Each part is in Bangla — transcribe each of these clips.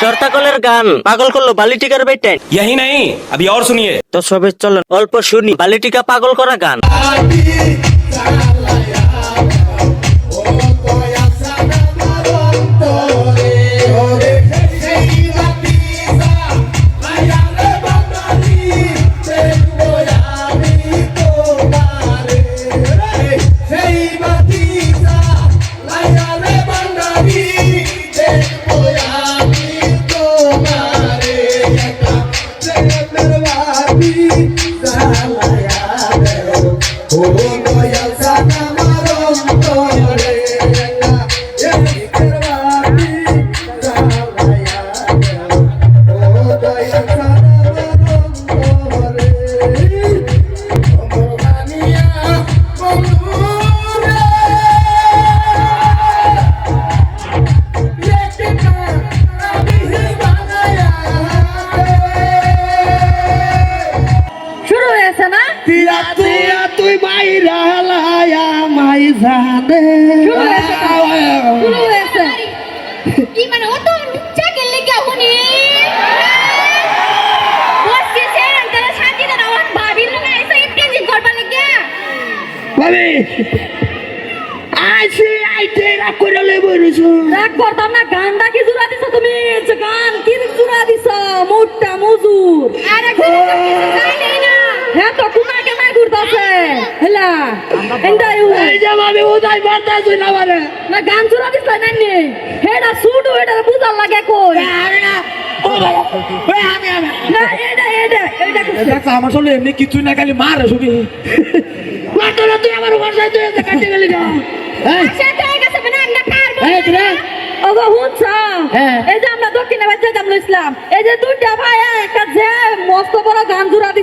শর্তাকলের গান পাগল করলো বালিটিকার বেটেন यही नहीं अभी और सुनिए তো সবে চলেন অল্প শুনি বালিটিকা পাগল করা গান তিয়া তিয়া তুই বাইরা লায়া মাই জানে। কি মানে ও তো চাকের লেগে। হুনি ভাবি আইছি আইতে রাগ করে লই বইরছু রাগ করতাম না গানটা কি জুড়া দিছো তুমি? গান কি জুড়া দিছো? মোটা মজুর। আর একজন যাই না। হ্যাঁ তো হেলা এন্ডাই এই যে ভাবি উদাই বাতাস না মানে না গান জুড়া দিছ না নি হেডা সুট হেডা বুঝার লাগে কই? ও ভাই ওই আমি আমি। না এটা এটা এটা দেখছ আমার সামনে এমনি কিছুই না খালি মারে শুবি মারতো তুই আমার উপর সাইতে কাটতে গেলি না এই সাথে গেছে মানে আমরা পারব এই রে ওগো হুনছা? হ্যাঁ। এই যে আমরা দক্ষিণে বাচ্চা দাম ইসলাম। এই যে দুইটা ভাই বড়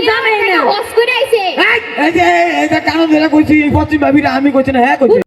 না। করে এই যে এটা কারণ ধরে কইছি এই পশ্চিম ভাবিরা আমি কইছি না হ্যাঁ কইছি